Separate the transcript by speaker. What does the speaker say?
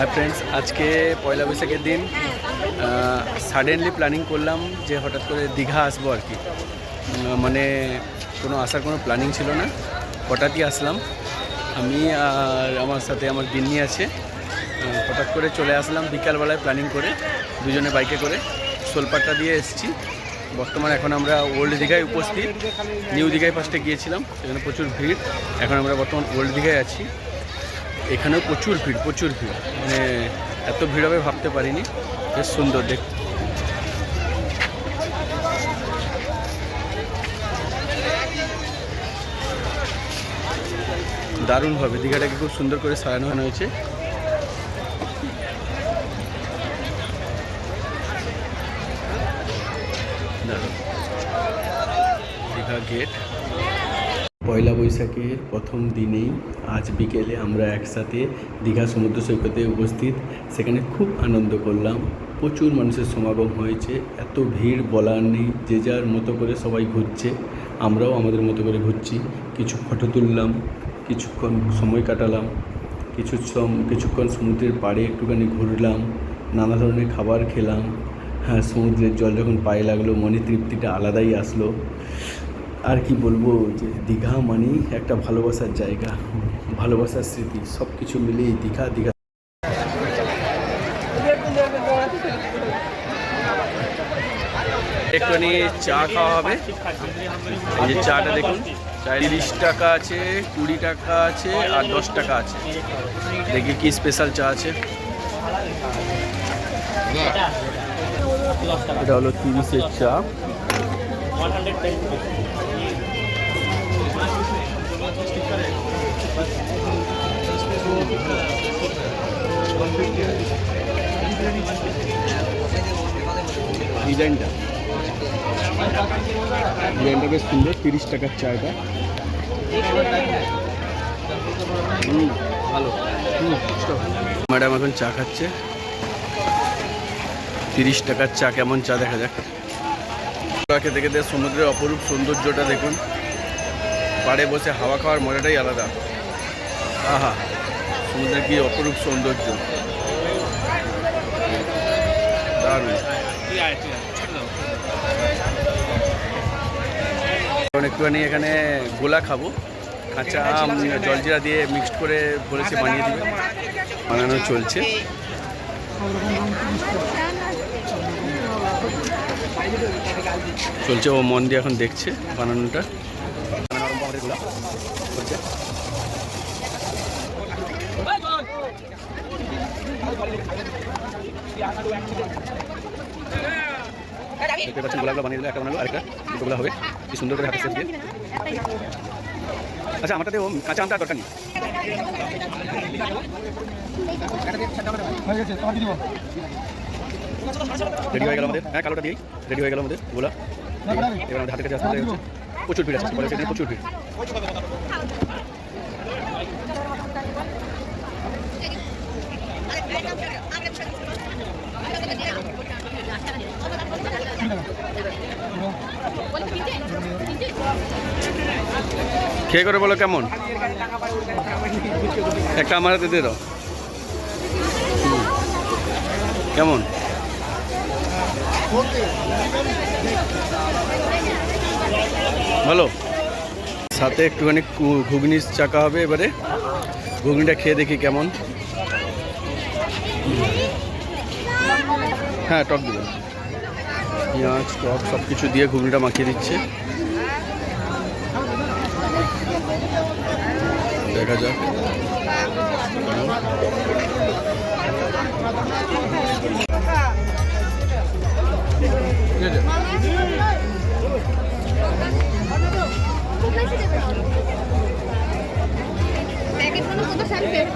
Speaker 1: Hi friends আজকে পয়লা বৈশাখের দিন সাডেনলি প্ল্যানিং করলাম যে হঠাৎ করে দীঘা আসব আর কি। মানে কোনো আসার কোনো প্ল্যানিং ছিল না। হঠাৎই আসলাম। আমি আর আমার সাথে আমার গিন্নি আছে। হঠাৎ করে চলে আসলাম বিকালবেলায় প্ল্যানিং করে, দুজনে বাইকে করে। সোলপাট্টা দিয়ে এসেছি। বর্তমানে এখন আমরা ওল্ড দীঘায় উপস্থিত। নিউ দীঘায় ফার্স্টে গিয়েছিলাম, সেখানে প্রচুর ভিড়। এখন আমরা বর্তমান ওল্ড দীঘায় আছি। এখানেও প্রচুর ভিড় প্রচুর ভিড়। মানে এত ভিড় হবে ভাবতে পারিনি। বেশ সুন্দর দেখ দারুণভাবে দীঘাটাকে খুব সুন্দর করে সাজানো হয়েছে। দীঘা গেট। পয়লা বৈশাখের প্রথম দিনেই আজ বিকেলে আমরা একসাথে দীঘা সমুদ্র সৈকতে উপস্থিত। সেখানে খুব আনন্দ করলাম। প্রচুর মানুষের সমাগম হয়েছে। এত ভিড় বলার নেই। যে যার মতো করে সবাই ঘুরছে, আমরাও আমাদের মতো করে ঘুরছি। কিছু ফটো তুললাম, কিছুক্ষণ সময় কাটালাম, কিছু কিছুক্ষণ সমুদ্রের পাড়ে একটুখানি ঘুরলাম, নানা ধরনের খাবার খেলাম। হ্যাঁ সমুদ্রের জল যখন পায়ে লাগল মনে তৃপ্তিটা আলাদাই আসলো। আর কি বলব যে দীঘা মানেই একটা ভালোবাসার জায়গা ভালোবাসার স্মৃতি সব কিছু মিলিয়ে দীঘা দীঘা। একটুখানি চা খাওয়া হবে। এই যে চাটা দেখুন তিরিশ টাকা আছে কুড়ি টাকা আছে আর দশ টাকা আছে। দেখি কি স্পেশাল চা আছে। এটা হলো তিরিশের চা। ডিজাইনটা। ডিজাইনটা বেশ সুন্দর তিরিশ টাকার চা এটা হুম, ভালো ম্যাডাম এখন চা খাচ্ছে। তিরিশ টাকার চা কেমন চা দেখা যাক। খেতে খেতে সমুদ্রের অপরূপ সৌন্দর্যটা দেখুন। পাড়ে বসে হাওয়া খাওয়ার মজাটাই আলাদা। আহা। সমুদ্রের কি অপরূপ সৌন্দর্য। একটুখানি এখানে গোলা খাব। কাঁচা আম, জলজিরা দিয়ে মিক্সড করে বলেছে বানিয়ে দিবে। বানানো চলছে। চলছে, ও মন দিয়ে এখন দেখছে বানানোটা। দেখতে পাচ্ছেন গোলাগুলো বানিয়ে দিলে, একটা বানালো, আরেকটা। দুটো হবে। কি সুন্দর করে হাতে শেষ দিয়ে। আচ্ছা আমারটাতে ও কাঁচা আমটা দরকার নেই। রেডি হয়ে গেল আমাদের। হ্যাঁ কালোটা দিয়েই। রেডি হয়ে গেল আমাদের গোলা এবার আমাদের হাতের কাছে আসতে প্রচুর ভিড় আছে প্রচুর ভিড়। খেয়ে করে বলো কেমন? একটা আমার হাতে দিয়ে দাও। কেমন? ভালো। সাথে একটুখানি ঘুগনির চাকা হবে এবারে। ঘুগনিটা খেয়ে দেখি কেমন। হ্যাঁ টক দেবেন পেঁয়াজ, টক সব কিছু দিয়ে ঘুগনিটা মাখিয়ে দিচ্ছে। দেখা যাক।
Speaker 2: প্যাকেট মানে কত স্যাম্পেল